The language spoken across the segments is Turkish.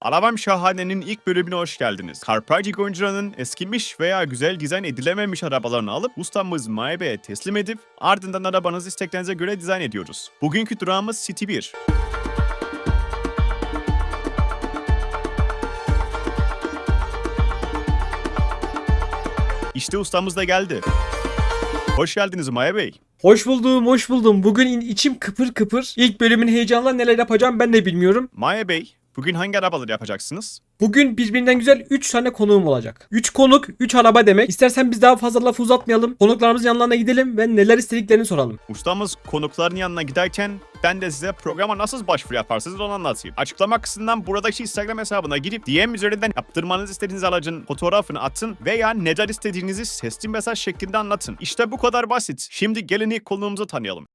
Arabam Şahane'nin ilk bölümüne hoş geldiniz. Karpacık oyuncularının eskimiş veya güzel dizayn edilememiş arabalarını alıp ustamız Maebe'ye teslim edip ardından arabanızı isteklerinize göre dizayn ediyoruz. Bugünkü durağımız City 1. İşte ustamız da geldi. Hoş geldiniz Maya Bey. Hoş buldum, hoş buldum. Bugün içim kıpır kıpır. İlk bölümün heyecanla neler yapacağım ben de bilmiyorum. Maya Bey, bugün hangi arabaları yapacaksınız? Bugün birbirinden güzel 3 tane konuğum olacak. 3 konuk, 3 araba demek. İstersen biz daha fazla lafı uzatmayalım. Konuklarımızın yanlarına gidelim ve neler istediklerini soralım. Ustamız konukların yanına giderken ben de size programa nasıl başvuru yaparsınız onu anlatayım. Açıklama kısmından buradaki Instagram hesabına girip DM üzerinden yaptırmanız istediğiniz aracın fotoğrafını atın veya neler istediğinizi sesli mesaj şeklinde anlatın. İşte bu kadar basit. Şimdi gelin ilk konuğumuzu tanıyalım.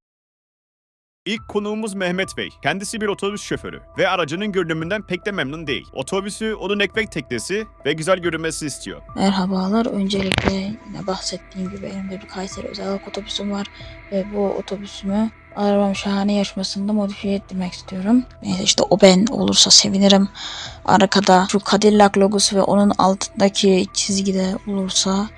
İlk konuğumuz Mehmet Bey. Kendisi bir otobüs şoförü ve aracının görünümünden pek de memnun değil. Otobüsü odun ekmek teknesi ve güzel görünmesi istiyor. Merhabalar. Öncelikle yine bahsettiğim gibi elimde bir Kayseri özel otobüsüm var ve bu otobüsümü arabam şahane yarışmasında modifiye ettirmek istiyorum. Neyse işte o ben olursa sevinirim. Arkada şu Cadillac logosu ve onun altındaki çizgide olursa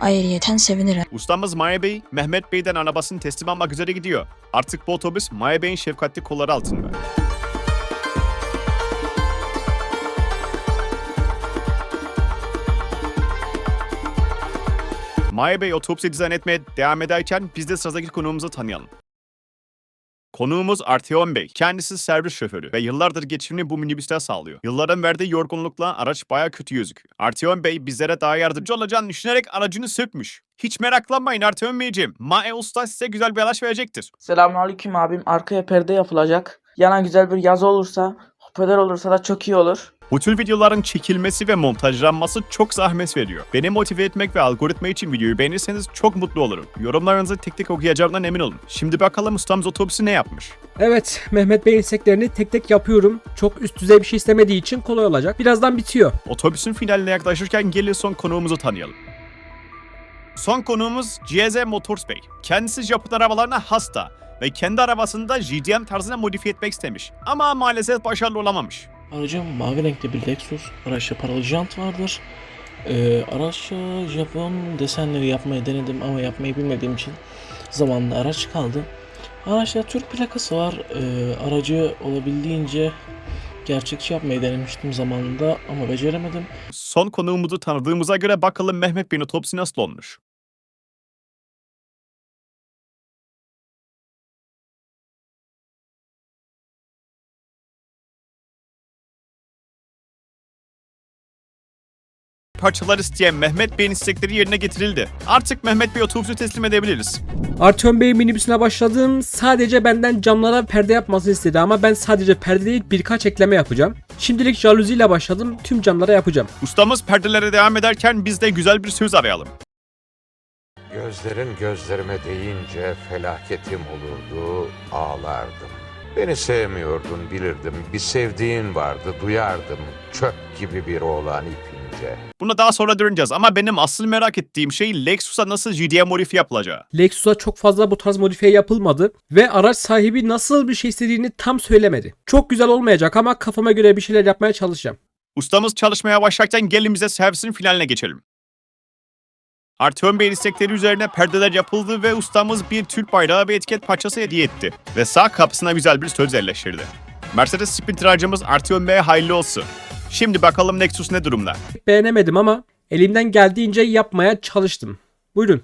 ayrıyeten sevinirim. Ustamız Maya Bey, Mehmet Bey'den arabasını teslim almak üzere gidiyor. Artık bu otobüs Maya Bey'in şefkatli kolları altında. Maya Bey otobüsü dizayn etmeye devam ederken biz de sıradaki konuğumuzu tanıyalım. Konuğumuz Arteon Bey. Kendisi servis şoförü ve yıllardır geçimini bu minibüste sağlıyor. Yılların verdiği yorgunlukla araç baya kötü gözüküyor. Arteon Bey bizlere daha yardımcı olacağını düşünerek aracını sökmüş. Hiç meraklanmayın Arteon Beyciğim. Mae Usta size güzel bir araç verecektir. Selamünaleyküm abim. Arkaya perde yapılacak. Yana güzel bir yazı olursa, hoparlör olursa da çok iyi olur. Bu tür videoların çekilmesi ve montajlanması çok zahmet veriyor. Beni motive etmek ve algoritma için videoyu beğenirseniz çok mutlu olurum. Yorumlarınızı tek tek okuyacağımdan emin olun. Şimdi bakalım ustamız otobüsü ne yapmış? Evet, Mehmet Bey'in isteklerini tek tek yapıyorum. Çok üst düzey bir şey istemediği için kolay olacak. Birazdan bitiyor. Otobüsün finaline yaklaşırken gelin son konuğumuzu tanıyalım. Son konuğumuz GZ Motors Bey. Kendisi Japon arabalarına hasta ve kendi arabasını da GDM tarzına modifiye etmek istemiş. Ama maalesef başarılı olamamış. Aracım mavi renkli bir Lexus. Araçta paralı jant vardır. Ee, araçta Japon desenleri yapmayı denedim ama yapmayı bilmediğim için zamanında araç kaldı. Araçta Türk plakası var. Ee, aracı olabildiğince gerçekçi yapmayı denemiştim zamanında ama beceremedim. Son konuğumuzu tanıdığımıza göre bakalım Mehmet Bey'in otobüsü nasıl olmuş? Parçalar isteyen Mehmet Bey'in istekleri yerine getirildi. Artık Mehmet Bey otobüsü teslim edebiliriz. Artyom Bey minibüsüne başladım. Sadece benden camlara perde yapmasını istedi ama ben sadece perde değil birkaç ekleme yapacağım. Şimdilik jaluziyle başladım. Tüm camlara yapacağım. Ustamız perdelere devam ederken biz de güzel bir söz arayalım. Gözlerin gözlerime değince felaketim olurdu, ağlardım. Beni sevmiyordun bilirdim, bir sevdiğin vardı duyardım. Çöp gibi bir oğlan ipince. Buna daha sonra döneceğiz ama benim asıl merak ettiğim şey Lexus'a nasıl GDM modifiye yapılacağı. Lexus'a çok fazla bu tarz modifiye yapılmadı ve araç sahibi nasıl bir şey istediğini tam söylemedi. Çok güzel olmayacak ama kafama göre bir şeyler yapmaya çalışacağım. Ustamız çalışmaya başlarken gelin bize servisin finaline geçelim. Artyom Bey'in istekleri üzerine perdeler yapıldı ve ustamız bir Türk bayrağı ve etiket parçası hediye etti. Ve sağ kapısına güzel bir söz yerleştirdi. Mercedes Sprinter aracımız Artyom Bey'e hayırlı olsun. Şimdi bakalım Nexus ne durumda? Beğenemedim ama elimden geldiğince yapmaya çalıştım. Buyurun.